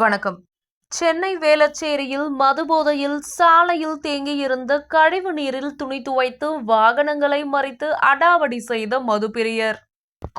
வணக்கம். சென்னை வேளச்சேரியில் மதுபோதையில் சாலையில் தேங்கியிருந்த கழிவு நீரில் துணி துவைத்து வாகனங்களை மறித்து அடாவடி செய்த மதுப்பிரியர்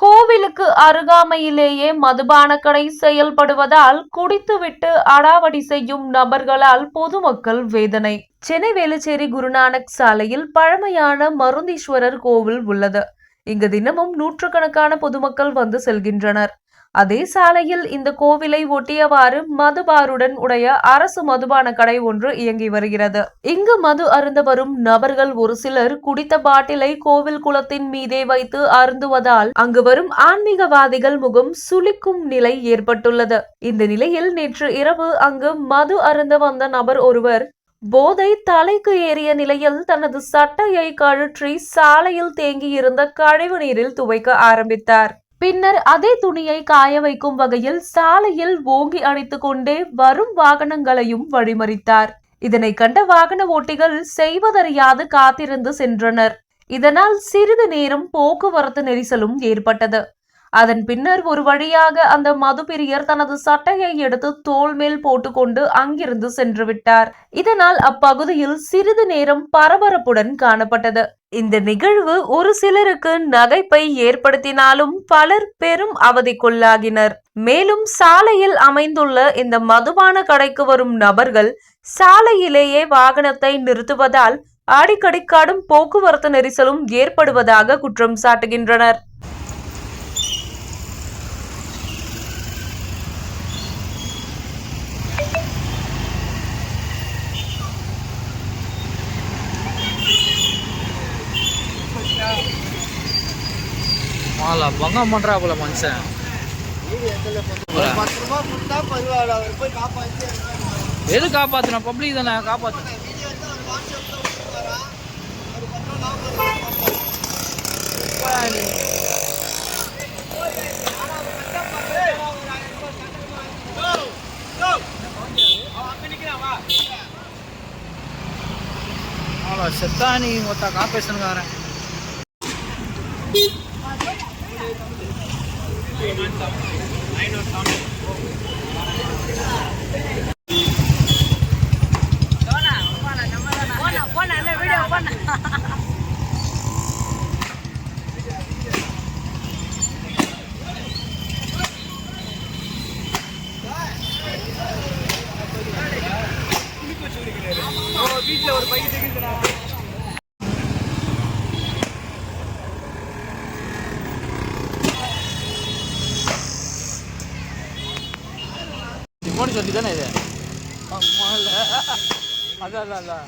கோவிலுக்கு அருகாமையிலேயே மதுபான கடை செயல்படுவதால் குடித்துவிட்டு அடாவடி செய்யும் நபர்களால் பொதுமக்கள் வேதனை. சென்னை வேளச்சேரி குருநானக் சாலையில் பழமையான மருந்தீஸ்வரர் கோவில் உள்ளது. இங்கு தினமும் நூற்றுக்கணக்கான பொதுமக்கள் வந்து செல்கின்றனர். அதே சாலையில் இந்த கோவிலை ஒட்டியவாறு மதுபாருடன் உடைய அரசு மதுபான கடை ஒன்று இயங்கி வருகிறது. இங்கு மது அருந்த வரும் நபர்கள் ஒரு சிலர் குடித்த பாட்டிலை கோவில் குளத்தின் மீதே வைத்து அருந்துவதால் அங்கு வரும் ஆன்மீகவாதிகள் முகம் சுளிக்கும் நிலை ஏற்பட்டுள்ளது. இந்த நிலையில் நேற்று இரவு அங்கு மது அருந்த வந்த நபர் ஒருவர் போதை தலைக்கு ஏறிய நிலையில் தனது சட்டையை கழற்றி சாலையில் தேங்கியிருந்த கழிவு நீரில் துவைக்க ஆரம்பித்தார். பின்னர் அதே துணியை காய வைக்கும் வகையில் சாலையில் ஓங்கி அடித்து கொண்டே வரும் வாகனங்களையும் வழிமறித்தார். இதனை கண்ட வாகன ஓட்டிகள் செய்வதறியாது காத்திருந்து சென்றனர். இதனால் சிறிது நேரம் போக்குவரத்து நெரிசலும் ஏற்பட்டது. அதன் பின்னர் ஒரு வழியாக அந்த மதுபிரியர் தனது சட்டையை எடுத்து தோல் மேல் போட்டுக்கொண்டு அங்கிருந்து சென்று விட்டார். இதனால் அப்பகுதியில் சிறிது நேரம் பரபரப்புடன் காணப்பட்டது. இந்த நிகழ்வு ஒரு சிலருக்கு நகைப்பை ஏற்படுத்தினாலும் பலர் பெரும் அவதிக்குள்ளாகினர். மேலும் சாலையில் அமைந்துள்ள இந்த மதுபான கடைக்கு வரும் நபர்கள் சாலையிலேயே வாகனத்தை நிறுத்துவதால் அடிக்கடி கடும் போக்குவரத்து நெரிசலும் ஏற்படுவதாக குற்றம் சாட்டுகின்றனர். மாலா பங்கம் போல மனுஷன். போய் எது காப்பாத்தணும் பப்ளிக் தானே காப்பாத்தணும் செத்தானி மொத்த காப்பேஷனுக்காரன் કોના કોના કોના વીડિયો કોના மோடி சொல்லி தானே இது அதான் அதான் அதான்.